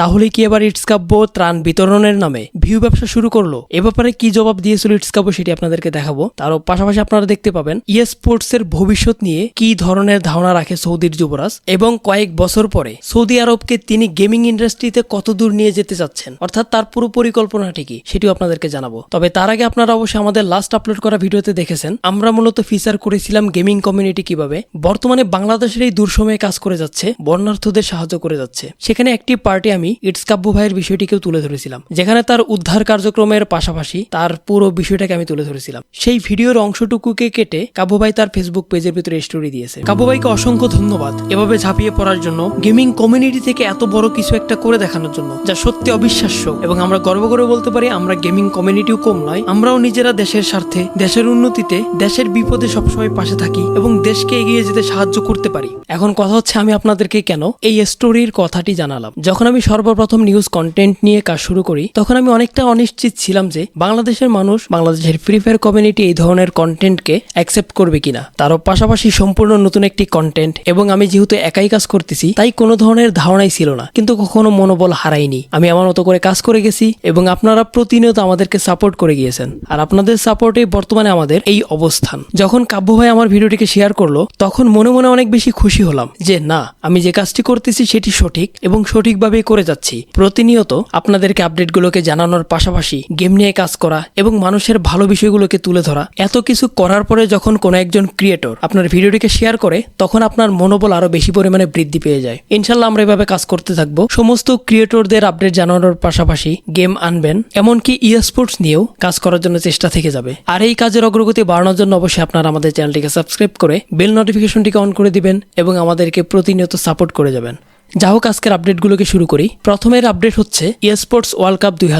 তাহলে কি এবার ইটস কাব্য ত্রাণ বিতরণের নামে? ভিউ ব্যবসা শুরু করল। এ ব্যাপারে কি জবাব দিয়েছিল ইটস কাব্য সেটি আপনাদেরকে দেখাবো। তারও পাশাপাশি আপনারা দেখতে পাবেন স্পোর্টস এর ভবিষ্যৎ নিয়ে কি ধরনের ধারণা রাখে সৌদির যুবরাজ এবং কয়েক বছর পরে সৌদি আরবকে তিনি গেমিং ইন্ডাস্ট্রিতে কত দূর নিয়ে যেতে চাচ্ছেন? অর্থাৎ তার পুরো পরিকল্পনাটি কি সেটিও আপনাদেরকে জানাব। তবে তার আগে আপনারা অবশ্যই আমাদের লাস্ট আপলোড করা ভিডিওতে দেখেছেন, আমরা মূলত ফিচার করেছিলাম গেমিং কমিউনিটি কীভাবে? বর্তমানে বাংলাদেশের এই দুঃসময়ে কাজ করে যাচ্ছে বর্ণার্থদের সাহায্য করে যাচ্ছে। সেখানে একটি পার্টি আমি ইটস কাব্য ভাইয়ের বিষয়টিকেও তুলে ধরেছিলাম, যেখানে তার উদ্ধার কার্যক্রমের পাশাপাশি তার পুরো বিষয়টাকে আমি তুলে ধরেছিলাম। সেই ভিডিওর অংশটুকুকে কেটে কাব্য ভাই তার ফেসবুক পেজের ভিতরে স্টোরি দিয়েছে। কাব্য ভাইকে অসংখ্য ধন্যবাদ এভাবে ঝাঁপিয়ে পড়ার জন্য গেমিং কমিউনিটি থেকে এত বড় কিছু একটা করে দেখানোর জন্য, যা সত্যি অবিশ্বাস্য। এবং আমরা গর্ব করে বলতে পারি, আমরা গেমিং কমিউনিটিও কম নয়, আমরাও নিজেরা দেশের স্বার্থে, দেশের উন্নতিতে, দেশের বিপদে সবসময় পাশে থাকি এবং দেশকে এগিয়ে যেতে সাহায্য করতে পারি। এখন কথা হচ্ছে আমি আপনাদেরকে কেন এই স্টোরির কথাটি জানালাম। যখন আমি সর্বপ্রথম নিউজ কন্টেন্ট নিয়ে কাজ শুরু করি, তখন আমি অনেকটা অনিশ্চিত ছিলাম যে বাংলাদেশের মানুষ বাংলাদেশের ফ্রি ফায়ার কমিউনিটি এই ধরনের কন্টেন্টকে অ্যাকসেপ্ট করবে কিনা। তারও পাশাপাশি সম্পূর্ণ নতুন একটি কন্টেন্ট এবং আমি যেহেতু একাই কাজ করতেছি, তাই কোনো ধরনের ধারণাই ছিল না, কিন্তু কখনো মনোবল হারাইনি আমি আমার মতো করে কাজ করে গেছি এবং আপনারা প্রতিনিয়ত আমাদেরকে সাপোর্ট করে গিয়েছেন। আর আপনাদের সাপোর্টে বর্তমানে আমাদের এই অবস্থান। যখন কাব্য ভাই আমার ভিডিওটিকে শেয়ার করল, তখন মনে মনে অনেক বেশি খুশি হলাম যে, না, আমি যে কাজটি করতেছি সেটি সঠিক এবং সঠিকভাবেই করে যাচ্ছি। প্রতিনিয়ত আপনাদেরকে আপডেটগুলোকে জানানোর পাশাপাশি গেম নিয়ে কাজ করা এবং মানুষের ভালো বিষয়গুলোকে তুলে ধরা। এত কিছু করার পরে যখন কোনো একজন ক্রিয়েটর আপনার ভিডিওটিকে শেয়ার করে, তখন আপনার মনোবল আরও বেশি পরিমাণে বৃদ্ধি পেয়ে যায়। ইনশাল্লাহ আমরা এভাবে কাজ করতে থাকব। সমস্ত ক্রিয়েটরদের আপডেট জানানোর পাশাপাশি গেম আনবেন, এমনকি ই স্পোর্টস নিয়েও কাজ করার জন্য চেষ্টা থেকে যাবে। আর এই কাজের অগ্রগতি বাড়ানোর জন্য অবশ্যই আপনারা আমাদের চ্যানেলটিকে সাবস্ক্রাইব করে বেল নোটিফিকেশনটিকে অন করে দিবেন এবং আমাদেরকে প্রতিনিয়ত সাপোর্ট করে যাবেন। যা হোক, আজকের আপডেটগুলোকে শুরু করি। প্রথমের আপডেট হচ্ছে স্পোর্টস ওয়ার্ল্ড কাপ দুই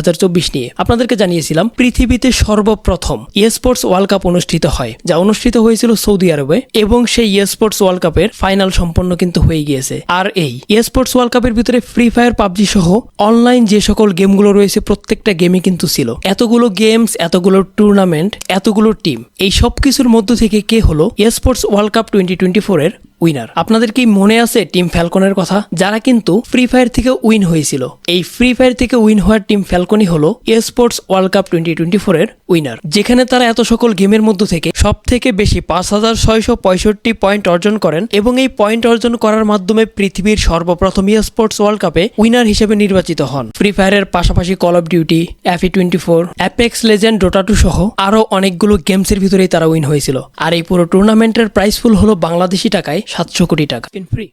নিয়ে। আপনাদেরকে জানিয়েছিলাম, পৃথিবীতে সর্বপ্রথম স্পোর্টস ওয়ার্ল্ড কাপ অনুষ্ঠিত হয়, যা অনুষ্ঠিত হয়েছিল সৌদি আরবে, এবং সেই স্পোর্টস ওয়ার্ল্ড কাপের ফাইনাল সম্পন্ন কিন্তু হয়ে গিয়েছে। আর এই স্পোর্টস ওয়ার্ল্ড কাপের ভিতরে ফ্রি ফায়ার পাবজি সহ অনলাইন যে সকল গেমগুলো রয়েছে, প্রত্যেকটা গেমই কিন্তু ছিল। এতগুলো গেমস এতগুলো টুর্নামেন্ট এতগুলো টিম এই সব কিছুর মধ্য থেকে কে হলো sports world cup twenty twenty four এর উইনার আপনাদের কি মনে আছে টিম ফ্যালকনের কথা? যারা কিন্তু ফ্রি ফায়ার থেকে উইন হয়েছিল। এই ফ্রি ফায়ার থেকে উইন হওয়ার টিম ফ্যালকনই হলো sports world cup twenty twenty four এর উইনার যেখানে তারা এত সকল গেমের মধ্য থেকে সব থেকে বেশি পাঁচ হাজার ছয়শো পঁয়ষট্টি পয়েন্ট অর্জন করেন এবং এই পয়েন্ট অর্জন করার মাধ্যমে পৃথিবীর সর্বপ্রথম স্পোর্টস ওয়ার্ল্ড কাপে উইনার হিসেবে নির্বাচিত হন। ফ্রি ফায়ারের পাশাপাশি call of duty এফি twenty four Apex Legend Dota two সহ আরও অনেকগুলো গেমসের ভিতরেই তারা উইন হয়েছিল। আর এই পুরো টুর্নামেন্টের প্রাইস ফুল হলো বাংলাদেশি টাকায় সাতশো কোটি টাকা। ফ্রি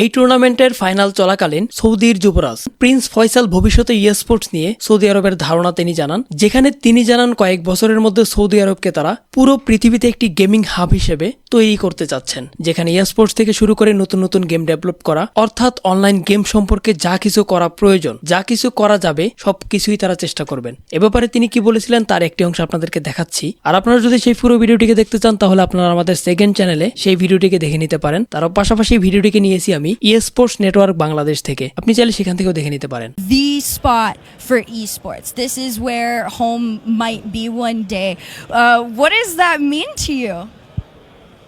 এই টুর্নামেন্টের ফাইনাল চলাকালীন সৌদির যুবরাজ, প্রিন্স ফয়সাল ভবিষ্যতে স্পোর্টস নিয়ে সৌদি আরবের ধারণা তিনি জানান, যেখানে তিনি জানান কয়েক বছরের মধ্যে সৌদি আরবকে তারা পুরো পৃথিবীতে একটি গেমিং হাব হিসেবে তৈরি করতে চাচ্ছেন। যেখানে স্পোর্টস থেকে শুরু করে নতুন নতুন গেম ডেভেলপ করা, অর্থাৎ অনলাইন গেম সম্পর্কে যা কিছু করা প্রয়োজন, যা কিছু করা যাবে সব কিছুই তারা চেষ্টা করবেন। এ ব্যাপারে তিনি কি বলেছিলেন তার একটি অংশ আপনাদেরকে দেখাচ্ছি। আর আপনারা যদি সেই পুরো ভিডিওটিকে দেখতে চান, তাহলে আপনারা আমাদের সেকেন্ড চ্যানেলে সেই ভিডিওটিকে দেখে নিতে পারেন। তারও পাশাপাশি ভিডিওটিকে নিয়েছি আমি ই স্পোর্টস নেটওয়ার্ক বাংলাদেশ থেকে আপনি চাইলে সেখান থেকেও দেখে নিতে পারেন the spot for esports. This is where home might be one day. Uh, what does that mean to you?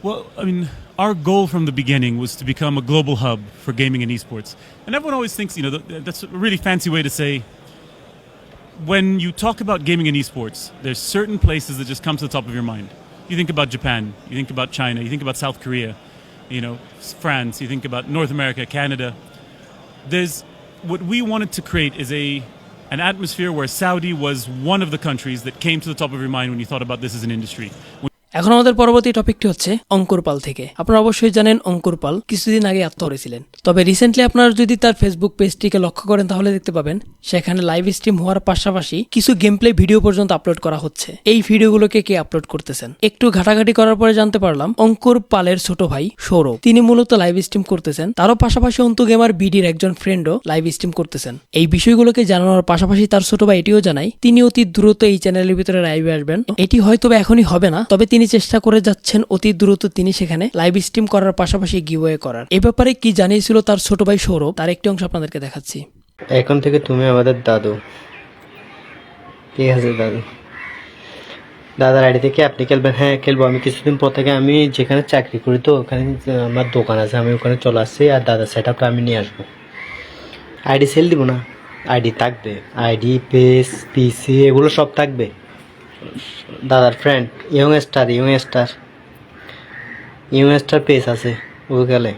Well, I mean, our goal from the beginning was to become a global hub for gaming and esports. And everyone always thinks, you know, th- that's a really fancy way to say when you talk about gaming and esports, there's certain places that just come to the top of your mind. You think about Japan, you think about China, you think about South Korea, you know, France, you think about North America, Canada. There's what we wanted to create is a an atmosphere where Saudi was one of the countries that came to the top of your mind when you thought about this as an industry. এখন আমাদের পরবর্তী টপিকটি হচ্ছে অঙ্কুর পাল থেকে। আপনারা অবশ্যই জানেন অঙ্কুর পাল কিছুদিন আগে আত্মহত্যা করেছিলেন। তবে রিসেন্টলি আপনারা যদি তার ফেসবুক পেজটিকে লক্ষ্য করেন তাহলে দেখতে পাবেন, সেখানে লাইভ স্ট্রিম হওয়ার পাশাপাশি কিছু গেম প্লে ভিডিও পর্যন্ত আপলোড করা হচ্ছে। এই ভিডিওগুলোকে কে আপলোড করতেছেন? একটু ঘাটাঘাটি করার পরে জানতে পারলাম অঙ্কুর পালের ছোট ভাই সৌরভ। তিনি মূলত লাইভ স্ট্রিম করতেছেন, তারও পাশাপাশি অন্তু গেমার বিডির একজন ফ্রেন্ডও লাইভ স্ট্রিম করতেছেন। এই বিষয়গুলোকে জানানোর পাশাপাশি তার ছোট ভাই এটিও জানাই তিনি অতি দ্রুত এই চ্যানেলের ভিতরে লাইভে আসবেন। এটি হয়তো এখনই হবে না, তবে তিনি চেষ্টা করে যাচ্ছেন অতি দ্রুত তিনি সেখানে লাইভ স্ট্রিম করার পাশাপাশি গিওয়ে করার। এ ব্যাপারে কি জানিয়েছিল তার ছোট ভাই সৌরভ? তার একটি অংশ আপনাদেরকে দেখাচ্ছি। এখন থেকে তুমি আমাদের দাদু। ঠিক আছে, দাদু। দাদার আইডি থেকে আপনি খেলবেন। হ্যাঁ খেলব। আমি কিছুদিন পর থেকে আমি যেখানে চাকরি করি তো ওখানে, আমার দোকান আছে। আমি ওখানে চলে আসছি আর দাদার সেট আপটা আমি নিয়ে আসব। আইডি সেল দিব না। আইডি থাকবে। আইডি পেস পিসি এগুলো সব থাকবে। দাদার friend young star young star young star pace আছে ওখানে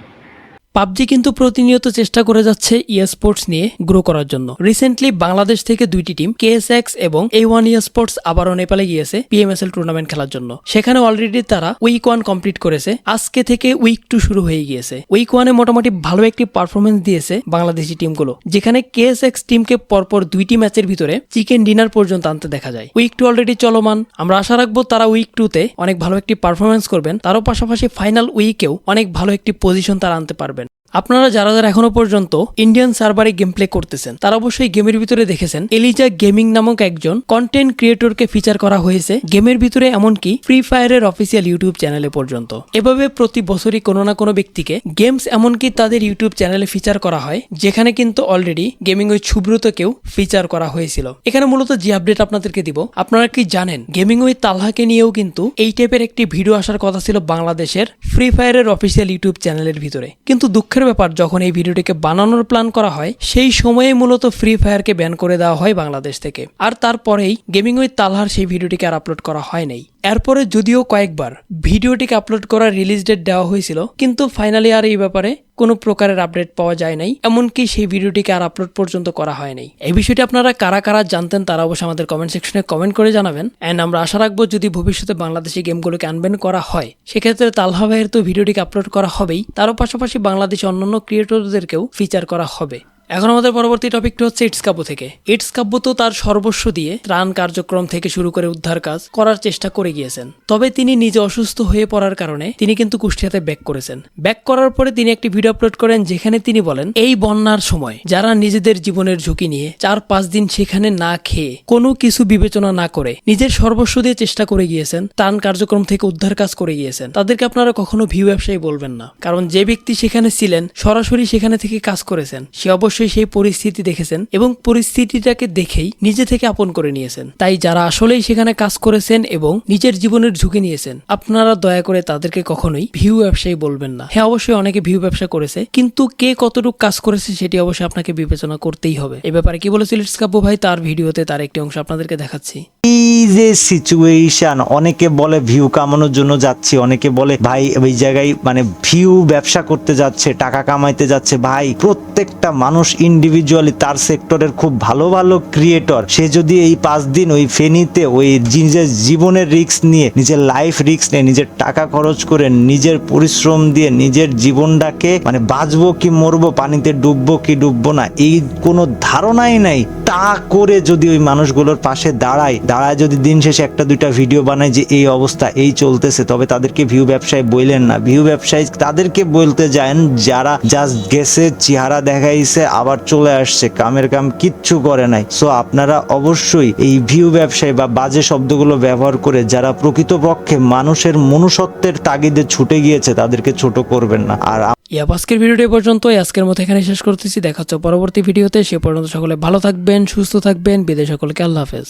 পাবজি কিন্তু প্রতিনিয়ত চেষ্টা করে যাচ্ছে স্পোর্টস নিয়ে গ্রো করার জন্য। রিসেন্টলি বাংলাদেশ থেকে দুইটি টিম কেএসএক্স এবং এ ওয়ান স্পোর্টস আবারও নেপালে গিয়েছে পিএমএসএল টুর্নামেন্ট খেলার জন্য। সেখানে অলরেডি তারা উইক ওয়ান কমপ্লিট করেছে। আজকে থেকে উইক টু শুরু হয়ে গিয়েছে। উইক ওয়ানে মোটামুটি ভালো একটি পারফরমেন্স দিয়েছে বাংলাদেশি টিমগুলো যেখানে কেএসএক্স টিমকে পরপর দুইটি ম্যাচের ভিতরে চিকেন ডিনার পর্যন্ত আনতে দেখা যায়। উইক টু অলরেডি চলমান। আমরা আশা রাখব তারা উইক টুতে অনেক ভালো একটি পারফরমেন্স করবেন। তারও পাশাপাশি ফাইনাল উইকেও অনেক ভালো একটি পজিশন তারা আনতে পারবেন আপনারা যারা যারা এখনও পর্যন্ত ইন্ডিয়ান সার্ভারে গেম প্লে করতেছেন, তারা অবশ্যই গেমের ভিতরে দেখেছেন এলিজা গেমিং নামক একজন কন্টেন্ট ক্রিয়েটরকে ফিচার করা হয়েছে গেমের ভিতরে এমনকি ফ্রি ফায়ারের অফিসিয়াল ইউটিউব চ্যানেলে পর্যন্ত। এভাবে প্রতি বছরই কোনো না কোনো ব্যক্তিকে গেমস এমনকি তাদের ইউটিউব চ্যানেলে ফিচার করা হয়, যেখানে কিন্তু অলরেডি গেমিং ওই সুব্রতকেও ফিচার করা হয়েছিল। এখানে মূলত যে আপডেট আপনাদেরকে দিব, আপনারা কি জানেন গেমিং ওই তালহাকে নিয়েও কিন্তু এই টাইপের একটি ভিডিও আসার কথা ছিল বাংলাদেশের ফ্রি ফায়ারের অফিসিয়াল ইউটিউব চ্যানেলের ভিতরে। কিন্তু দুঃখের ব্যাপার যখন এই ভিডিওটিকে বানানোর প্ল্যান করা হয়, সেই সময়ে মূলত ফ্রি ফায়ারকে ব্যান করে দেওয়া হয় বাংলাদেশ থেকে। আর তারপরেই গেমিং ওই তালহার সেই ভিডিওটিকে আর আপলোড করা হয় নাই। এরপরে যদিও কয়েকবার ভিডিওটিকে আপলোড করার রিলিজ ডেট দেওয়া হয়েছিল, কিন্তু ফাইনালি আর এই ব্যাপারে কোনো প্রকারের আপডেট পাওয়া যায় নাই, এমনকি সেই ভিডিওটিকে আর আপলোড পর্যন্ত করা হয় নাই। এই বিষয়টি আপনারা কারা কারা জানতেন তারা অবশ্যই আমাদের কমেন্ট সেকশনে কমেন্ট করে জানাবেন। অ্যান্ড আমরা আশা রাখব যদি ভবিষ্যতে বাংলাদেশি গেমগুলোকে আনবেন করা হয়, সেক্ষেত্রে তালহা ভাইয়ের তো ভিডিওটিকে আপলোড করা হবেই, তারও পাশাপাশি বাংলাদেশি অন্যান্য ক্রিয়েটরদেরকেও ফিচার করা হবে। এখন আমাদের পরবর্তী টপিকটি হচ্ছে ইটস কাব্য থেকে। ইটস কাব্য তো তার সর্বস্ব দিয়ে ত্রাণ কার্যক্রম থেকে শুরু করে উদ্ধার কাজ করার চেষ্টা করে গিয়েছেন। তবে তিনি নিজে অসুস্থ হয়ে পড়ার কারণে তিনি কিন্তু কুষ্টিয়াতে ব্যাক করেছেন। ব্যাক করার পরে তিনি একটি ভিডিও আপলোড করেন যেখানে তিনি বলেন, এই বন্যার সময় যারা নিজেদের জীবনের ঝুঁকি নিয়ে চার পাঁচ দিন সেখানে না খেয়ে কোনো কিছু বিবেচনা না করে নিজের সর্বস্ব দিয়ে চেষ্টা করে গিয়েছেন, ত্রাণ কার্যক্রম থেকে উদ্ধার কাজ করে গিয়েছেন, তাদেরকে আপনারা কখনো ভিউ ব্যবসায়ী বলবেন না। কারণ যে ব্যক্তি সেখানে ছিলেন সরাসরি সেখানে থেকে কাজ করেছেন, সে অবশ্যই সেই পরিস্থিতি দেখেছেন এবং পরিস্থিতিটাকে দেখেই নিজে থেকে আপন করে নিয়েছেন। তাই যারা আসলেই সেখানে কাজ করেছেন এবং নিজের জীবনের ঝুঁকি নিয়েছেন, আপনারা দয়া করে তাদেরকে কখনোই ভিউ ব্যবসায়ী বলবেন না। হ্যাঁ অবশ্যই অনেকে ভিউ ব্যবসা করেছে, কিন্তু কে কতটুকু কাজ করেছে সেটি অবশ্যই আপনাকে বিবেচনা করতেই হবে। এ ব্যাপারে কি বলেছিল কাব্য ভাই? তার ভিডিওতে তার একটি অংশ আপনাদেরকে দেখাচ্ছি। এই যে সিচুয়েশন অনেকে বলে ভিউ কামানোর জন্য যাচ্ছি, অনেকে বলে, ভাই, ওই জায়গায় মানে ভিউ ব্যবসা করতে যাচ্ছে, টাকা কামাইতে যাচ্ছে, ভাই, প্রত্যেকটা মানুষ ইন্ডিভিজুয়ালি তার সেক্টরের খুব ভালো ভালো ক্রিয়েটর সে যদি এই পাঁচ দিন ওই ফেনিতে ওই নিজের জীবনের রিস্ক নিয়ে, নিজের লাইফ রিস্ক নিয়ে, নিজের টাকা খরচ করে, নিজের পরিশ্রম দিয়ে, নিজের জীবনটাকে মানে বাঁচবো কি মরবো, পানিতে ডুববো কি ডুববো না, এই কোনো ধারণাই নাই। তা করে যদি ওই মানুষগুলোর পাশে দাঁড়ায় দাঁড়ায় যদি দিন শেষে একটা দুইটা ভিডিও বানায় যে এই অবস্থা, এই চলতেছে, তবে তাদেরকে ভিউ ব্যবসায় বললেন না। ভিউ ব্যবসায়ী তাদেরকে বলতে যান, যারা জাস্ট গেছে চেহারা দেখাইছে আবার চলে আসছে। কামের কাম কিচ্ছু করে নাই। সো আপনারা অবশ্যই এই ভিউ ব্যবসায়ী বা বাজে শব্দগুলো ব্যবহার করে যারা প্রকৃতপক্ষে মানুষের মনুষ্যত্বের তাগিদে ছুটে গিয়েছে, তাদেরকে ছোট করবেন না। আর ইয়াপ আজকের ভিডিওটি পর্যন্ত আজকের মতো এখানে শেষ করতেছি। দেখা হচ্ছে পরবর্তী ভিডিওতে। সে পর্যন্ত সকলে ভালো থাকবেন, সুস্থ থাকবেন। বিদেশ সকলকে। আল্লাহ হাফেজ।